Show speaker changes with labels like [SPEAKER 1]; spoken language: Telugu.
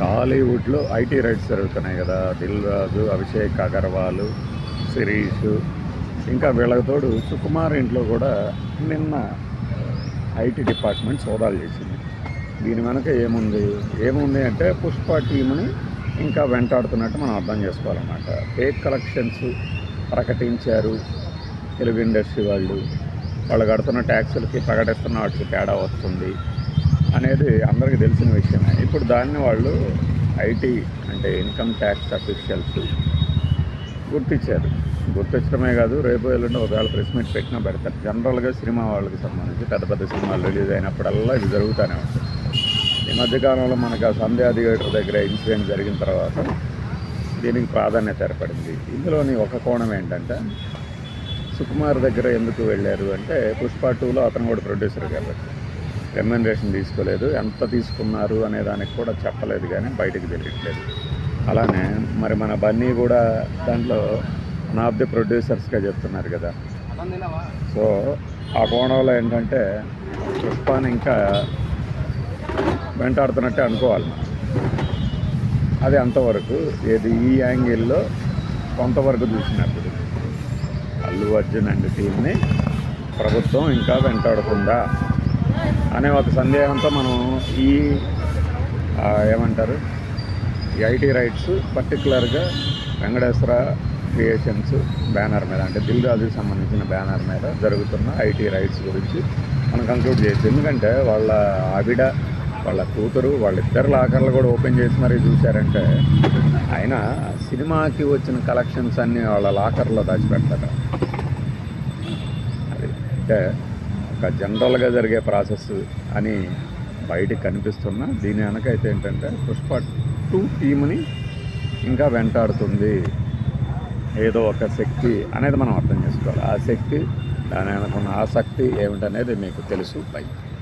[SPEAKER 1] టాలీవుడ్లో ఐటీ రైట్స్ జరుగుతున్నాయి కదా. దిల్ రాజు అభిషేక్ అగర్వాల్ శిరీష్ ఇంకా వీళ్ళతోడు సుకుమార్ ఇంట్లో కూడా నిన్న ఐటీ డిపార్ట్మెంట్ సోదాలు చేసింది. దీని వెనక ఏముంది? ఏముంది అంటే పుష్ప టీంని ఇంకా వెంటాడుతున్నట్టు మనం అర్థం చేసుకోవాలన్నమాట. ఫేక్ కలెక్షన్స్ ప్రకటించారు తెలుగు ఇండస్ట్రీ వాళ్ళు. వాళ్ళు కడుతున్న ట్యాక్సులకి ప్రకటిస్తున్న వాటికి తేడా వస్తుంది. అనేది అందరికీ తెలిసిన విషయమే. ఇప్పుడు దాన్ని వాళ్ళు ఐటీ అంటే ఇన్కమ్ ట్యాక్స్ అఫీషియల్స్ గుర్తించారు. గుర్తించడమే కాదు రేపు ఎల్లుండి ఒకవేళ ప్రెస్ మీట్ పెట్టినా పెడతారు. జనరల్గా సినిమా వాళ్ళకి సంబంధించి పెద్ద పెద్ద సినిమాలు రిలీజ్ అయినప్పుడల్లా ఇది జరుగుతూనే ఉంటుంది. ఈ మధ్యకాలంలో మనకు ఆ సంధ్యా థియేటర్ దగ్గర ఇన్సిడెంట్ జరిగిన తర్వాత దీనికి ప్రాధాన్యత ఏర్పడింది. ఇందులోని ఒక కోణం ఏంటంటే సుకుమార్ దగ్గర ఎందుకు వెళ్ళారు అంటే పుష్ప టూలో అతను కూడా ప్రొడ్యూసర్ కాబట్టి. రెమ్యునరేషన్ తీసుకోలేదు. ఎంత తీసుకున్నారు అనే దానికి కూడా చెప్పలేదు కానీ బయటకు తెలియట్లేదు. అలానే మరి మన బన్నీ కూడా దాంట్లో వన్ ఆఫ్ ది ప్రొడ్యూసర్స్గా చెప్తున్నారు కదా. సో ఆ కోణంలో ఏంటంటే పుష్పాని ఇంకా వెంటాడుతున్నట్టే అనుకోవాలి మనం. అది అంతవరకు ఏది ఈ యాంగిల్లో కొంతవరకు చూసినప్పుడు అల్లు అర్జున్ అండ్ టీమ్ని ప్రభుత్వం ఇంకా వెంటాడుతుందా? అనే ఒక సందేహంతో మనం ఈ ఏమంటారు ఈ ఐటీ రైట్స్ పర్టికులర్గా వెంకటేశ్వర క్రియేషన్స్ బ్యానర్ మీద అంటే దిల్ రాజుకి సంబంధించిన బ్యానర్ మీద జరుగుతున్న ఐటీ రైట్స్ గురించి మనం కంక్లూడ్ చేయొచ్చు. ఎందుకంటే వాళ్ళ ఆవిడ వాళ్ళ కూతురు వాళ్ళిద్దరు లాకర్లు కూడా ఓపెన్ చేసి మరీ చూశారంటే ఆయన సినిమాకి వచ్చిన కలెక్షన్స్ అన్నీ వాళ్ళ లాకర్లో దాచిపెడతారు. అది అంటే ఒక జనరల్గా జరిగే ప్రాసెస్ అని బయటికి కనిపిస్తున్న. దీని వెనక అయితే ఏంటంటే పుష్ప టూ టీమ్ని ఇంకా వెంటాడుతుంది. ఏదో ఒక శక్తి అనేది మనం అర్థం చేసుకోవాలి. ఆ శక్తి దాని వెనక ఉన్న ఆసక్తి ఏమిటనేది మీకు తెలుసు. బయట